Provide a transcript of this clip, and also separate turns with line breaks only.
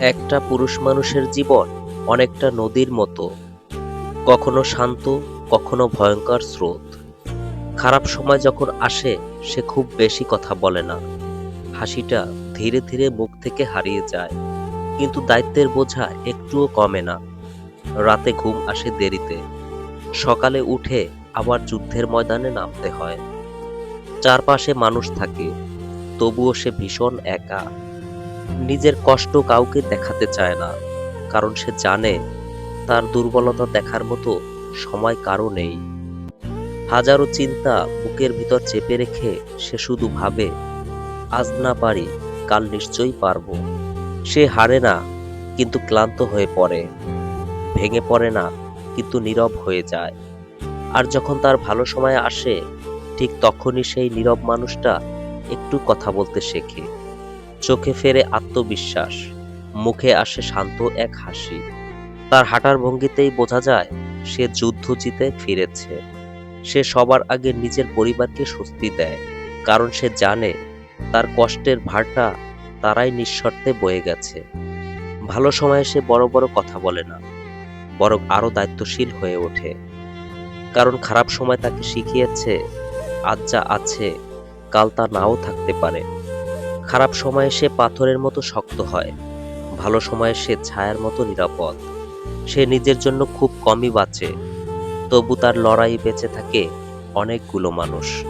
একটা পুরুষ মানুষের জীবন অনেকটা নদীর মতো। কখনো শান্ত, কখনো ভয়ঙ্কর স্রোত। খারাপ সময় যখন আসে, সে খুব বেশি কথা বলে না। হাসিটা ধীরে ধীরে মুখ থেকে হারিয়ে যায়, কিন্তু দায়িত্বের বোঝা একটুও কমে না। রাতে ঘুম আসে দেরিতে। সকালে উঠে আবার যুদ্ধের ময়দানে নামতে হয়। চারপাশে মানুষ থাকে, তবুও সে ভীষণ একা। নিজের কষ্ট কাউকে দেখাতে চায় না, কারণ সে জানে তার দুর্বলতা দেখার মতো সময় কারও নেই। হাজারো চিন্তা বুকের ভিতর চেপে রেখে সে শুধু ভাবে, আজ না পারি, কাল নিশ্চয়ই পারব। সে হারে না, কিন্তু ক্লান্ত হয়ে পড়ে। ভেঙে পড়ে না, কিন্তু নীরব হয়ে যায়। আর যখন তার ভালো সময় আসে, ঠিক তখনই সেই নীরব মানুষটা একটু কথা বলতে শেখে। চোখে ফেরে আত্মবিশ্বাস, মুখে আসে শান্ত এক হাসি। তার হাঁটার ভঙ্গিতেই বোঝা যায়, সে যুদ্ধ জিতে ফিরেছে। সে সবার আগে নিজের পরিবারকে স্বস্তি দেয়, কারণ সে জানে, তার কষ্টের ভারটা তারাই নিঃশর্তে বয়ে গেছে। ভালো সময়ে সে বড় বড় কথা বলে না, বরং আরও দায়িত্বশীল হয়ে ওঠে। কারণ খারাপ সময় তাকে শিখিয়েছে, আজ যা আছে, কাল তা নাও থাকতে পারে। খারাপ সময়ে সে পাথরের মতো শক্ত হয়। ভালো সময়ে সে ছায়ার মতো নিরাপদ। সে নিজের জন্য খুব কমই বাঁচে। তবু তার লড়াই বেঁচে থাকে অনেকগুলো মানুষ।